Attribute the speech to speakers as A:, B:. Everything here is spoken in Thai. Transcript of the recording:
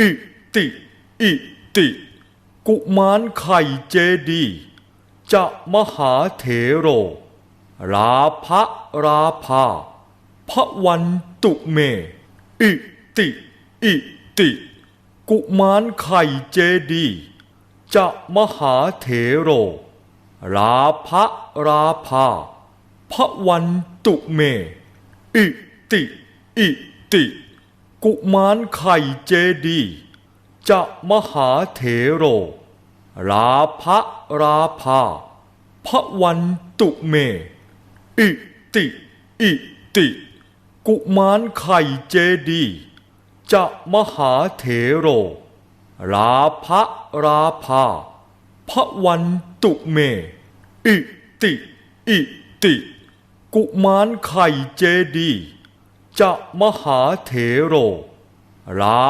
A: อิติ อิติ กุมารไข่เจดีย์จะมหาเถโร ราภะราภาพระวันตุเม อิติ อิติ กุมารไข่เจดีย์จะมหาเถโร ราภะราภาพระวันตุเม อิติ อิติ กุมารไข่เจดีย์จะมหาเถโร ราภะราภาพระวันตุเม อิติ อิติ กุมารไข่เจดีย์จะมหาเถโร ราภะราภาพระวันตุเม อิติ อิติ กุมารไข่เจดีย์ จะมหาเถโรรา